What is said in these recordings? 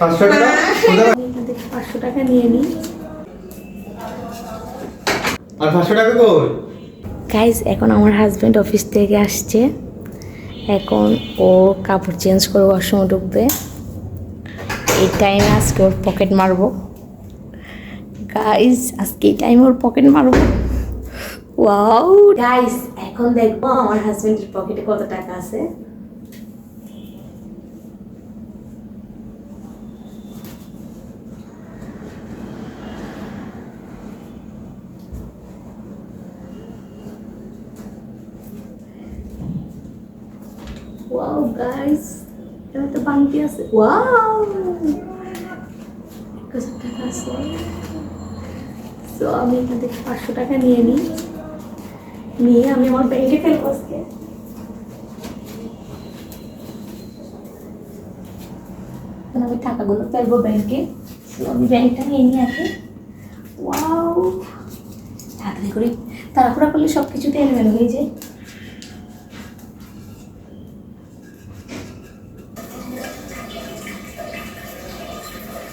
পাঁচশো টাকা? থেকে পাঁচশো টাকা নিয়ে নিই আর পাঁচশো টাকা কই? গাইজ এখন আমার হাজব্যান্ড অফিস থেকে আসছে। এখন ও কাপড় চেঞ্জ করে ওয়াশরুমে ঢুকবে। এই টাইমে আজকে ওর পকেট মারবো। গাইজ আজকে এই টাইমে ওর পকেট মারবো। ওয়াও গাইজ এখন দেখব আমার হাজব্যান্ডের পকেটে কত টাকা আছে। ওয়াও গাইস এবার তো বাংটি আছে ওয়াও এক হাজার টাকা আছে তো আমি এখান থেকে পাঁচশো টাকা নিয়ে নিই নিয়ে আমি আমার ব্যাংকে ফেলব আজকে আমি টাকাগুলো ফেলব ব্যাংকে তো আমি ব্যাংকটা নিয়ে নিই আগে ওয়াও তাড়াতাড়ি করি তাড়াহুড়া করলে সব কিছুতে এলোমেলো হয়ে যায়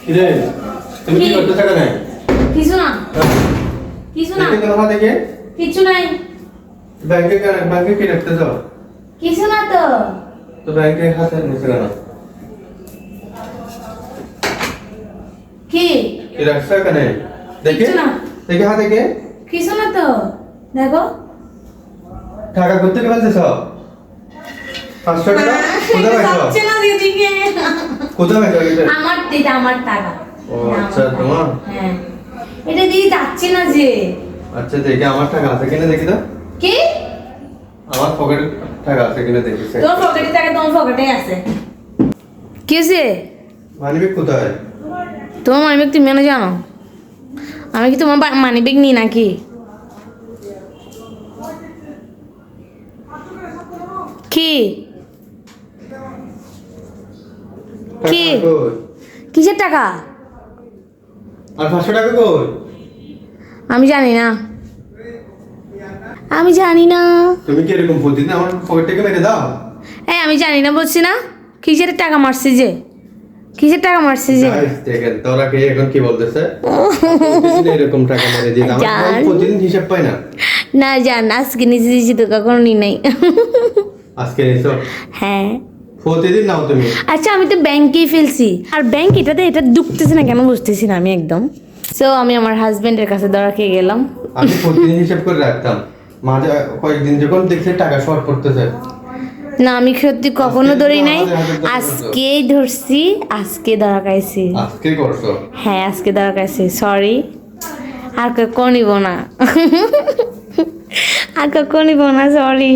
কিরে তুমি কি? করতে টাকা নেই? কিছু না। কিছু না। দেখে তোমার থেকে কিছু নাই। ব্যাংকে কেন ব্যাংকে কি রাখতে যাও কিছু না তো। তো ব্যাংকে হাতে নিচে কেন কি? কি রাখছো এখানে? দেখে। না। দেখে হাতে কে? কিছু না তো। দেখো। টাকা করতে কে ফেলতেছ? পাঁচশো টাকা? কোথায় না দিদিকে কোথায়? আমার এটা আমার টাকা ও, আচ্ছা, তোমার? হ্যাঁ। এটা দিয়ে যাচ্ছে না যে। আচ্ছা দেখে আমার টাকা আছে কিনা দেখি তো। কি? আমার পকেটে টাকা আছে কিনা দেখি তোমার পকেটে টাকা তোমার পকেটে আছে। কিসে মানিব্যাগ কোথায়? তোমার মানিব্যাগ তুমি মেনে জানো? আমি কি তোমার মানিব্যাগ নিই নাকি? কি? কি? কিসের টাকা? আর পাঁচশো টাকা কই? আমি জানি না। আমি জানি না। তুমি কি এরকম প্রতিদিন আমার পকেট থেকে মেরে দাও? এই আমি জানি না বলছি না। কিসের টাকা মারছি যে? কিসের টাকা মারছি যে? দেখেন তোরা কে এখন কি বলতেছে? এরকম টাকা মেরে দিন আমার জান। ভাই প্রতিদিন হিসাব পাই না। না জান আজকে নিচে দিয়েছি তো কখনো নি নাই। আজকে নিছো? হ্যাঁ। প্রতিদিন নাও তুমি। আচ্ছা আমি তো ব্যাংকেই ফেলছি। আর ব্যাংক এটাতে এটা ডুবতেছে না কেন বুঝতেছি না আমি একদম। সো আমি আমার হাজবেন্ডের কাছে ধরা খেয়ে গেলাম। আমি প্রতিদিন হিসাব করে রাখতাম। মাঝে কয়েকদিন যখন দেখছি টাকা শর্ট পড়তেছে। না আমি সত্যি কখনো ধরি নাই। আজকেই ধরছি আজকে ধরা খাইছি। আজকে করছ? হ্যাঁ আজকে ধরা খাইছি সরি আর কখনো নিব না। আর কখনো নিব না সরি